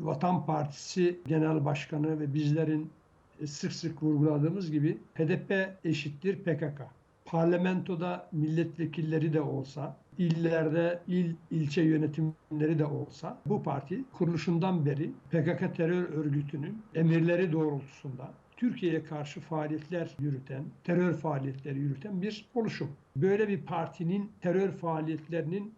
Vatan Partisi Genel Başkanı ve bizlerin e, sık sık vurguladığımız gibi HDP eşittir PKK. Parlamentoda milletvekilleri de olsa, illerde il ilçe yönetimleri de olsa bu parti kuruluşundan beri PKK terör örgütünün emirleri doğrultusunda Türkiye'ye karşı faaliyetler yürüten, terör faaliyetleri yürüten bir oluşum. Böyle bir partinin terör faaliyetlerinin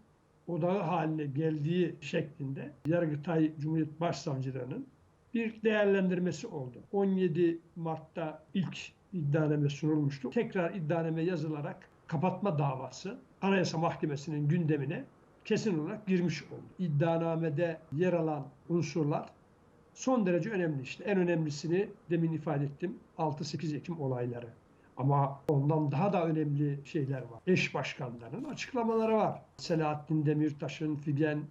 odağı haline geldiği şeklinde Yargıtay Cumhuriyet Başsavcılığı'nın bir değerlendirmesi oldu. 17 Mart'ta ilk iddianame sunulmuştu. Tekrar iddianame yazılarak kapatma davası Anayasa Mahkemesi'nin gündemine kesin olarak girmiş oldu. İddianamede yer alan unsurlar son derece önemli işte. En önemlisini demin ifade ettim 6-8 Ekim olayları. Ama ondan daha da önemli şeyler var. Eş başkanlarının açıklamaları var. Selahattin Demirtaş'ın, Figen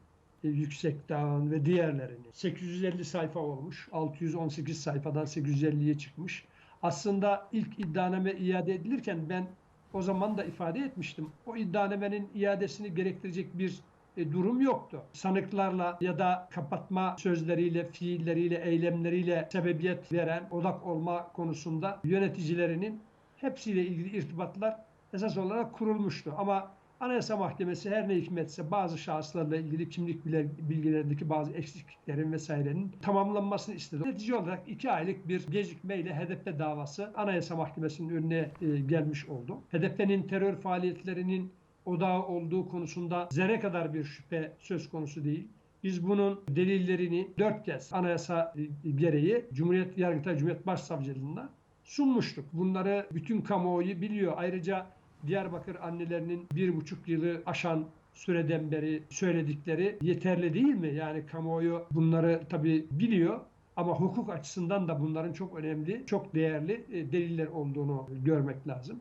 e, Yüksekdağ'ın ve diğerlerini. 850 sayfa olmuş. 618 sayfadan 850'ye çıkmış. Aslında ilk iddianame iade edilirken ben o zaman da ifade etmiştim. O iddianamenin iadesini gerektirecek bir e, durum yoktu. Sanıklarla ya da kapatma sözleriyle, fiilleriyle, eylemleriyle sebebiyet veren odak olma konusunda yöneticilerinin hepsiyle ilgili irtibatlar esas olarak kurulmuştu. Ama Anayasa Mahkemesi her ne hikmetse bazı şahıslarla ilgili kimlik bilgilerindeki bazı eksikliklerin vesairenin tamamlanmasını istedi. Netice olarak iki aylık bir gecikmeyle HDP davası Anayasa Mahkemesi'nin önüne e, gelmiş oldu. HDP'nin terör faaliyetlerinin odağı olduğu konusunda zerre kadar bir şüphe söz konusu değil. Biz bunun delillerini dört kez anayasa e, gereği Cumhuriyet Yargıtay Cumhuriyet Başsavcılığına sunmuştuk. Bunları bütün kamuoyu biliyor. Ayrıca Diyarbakır annelerinin bir buçuk yılı aşan süreden beri söyledikleri yeterli değil mi? Yani kamuoyu bunları tabii biliyor. Ama hukuk açısından da bunların çok önemli, çok değerli e, deliller olduğunu görmek lazım.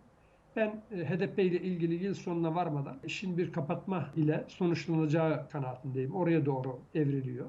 Ben e, HDP ile ilgili yıl sonuna varmadan işin bir kapatma ile sonuçlanacağı kanaatindeyim. Oraya doğru evriliyor.